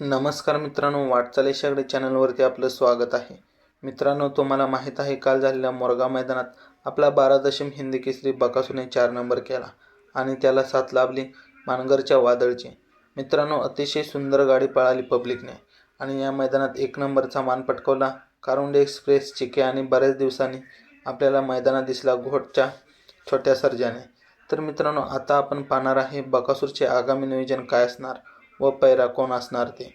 नमस्कार मित्रांनो वाटचाल शेगडे चॅनलवरती आपलं स्वागत आहे. मित्रांनो तुम्हाला माहीत आहे काल झालेल्या मोरगाव मैदानात आपला बारा दशम हिंदी केसरी बकासूरने चार नंबर केला आणि त्याला साथ लाभली मानगरच्या वादळची. मित्रांनो अतिशय सुंदर गाडी पळाली पब्लिकने आणि या मैदानात एक नंबरचा मान पटकवला. कारुंडे एक्सप्रेस चिके आणि बऱ्याच दिवसांनी आपल्याला मैदानात दिसला घोटच्या छोट्या सर्जाने. तर मित्रांनो आता आपण पाहणार आहे बकासूरचे आगामी नियोजन काय असणार. व पैरा कोण असणार ते?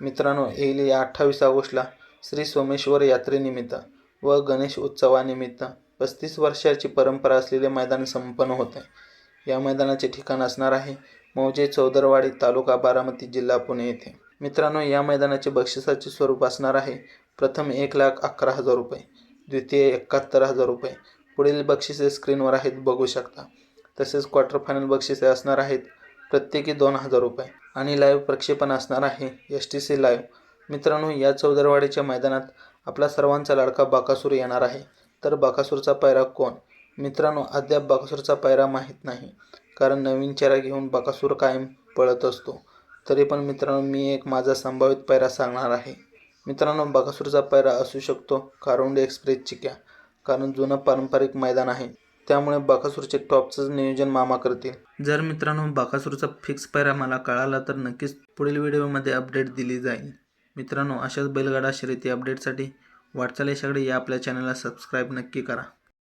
मित्रांनो येईल या अठ्ठावीस ऑगस्टला श्री सोमेश्वर यात्रेनिमित्त व गणेश उत्सवानिमित्त पस्तीस वर्षाची परंपरा असलेले मैदान संपन्न होते. या मैदानाचे ठिकाण असणार आहे मौजे चौदरवाडी तालुका बारामती जिल्हा पुणे येथे. मित्रांनो या मैदानाचे बक्षिसाचे स्वरूप असणार आहे प्रथम एक लाख अकरा हजार रुपये द्वितीय एकाहत्तर हजार रुपये. पुढील बक्षिसे स्क्रीनवर आहेत बघू शकता. तसेच क्वार्टर फायनल बक्षिसे असणार आहेत प्रत्येकी दोन हजार रुपये. आणि लाईव्ह प्रक्षेपण असणार आहे. एस टी सी लाईव्ह मित्रांनो या चौदरवाडीच्या मैदानात आपला सर्वांचा लाडका बाकासूर येणार आहे. तर बाकासूरचा पायरा कोण? मित्रांनो अद्याप बाकासूरचा पायरा माहीत नाही. कारण नवीन चेहरा घेऊन बाकासूर कायम पळत असतो. तरी पण मित्रांनो मी एक माझा संभावित पायरा सांगणार आहे. मित्रांनो बाकासूरचा पायरा असू शकतो कारुंडे एक्सप्रेस चिक्या कारण जुनं पारंपरिक मैदान आहे. त्यामुळे बाकासूरचे टॉपचं नियोजन मामा करतील. जर मित्रांनो बाकासूरचा फिक्स पायरा मला कळाला तर नक्कीच पुढील व्हिडिओमध्ये अपडेट दिली जाईल. मित्रांनो अशाच बैलगाडा शर्यती अपडेटसाठी वाटचाल शेगडे या आपल्या चॅनलला सबस्क्राईब नक्की करा.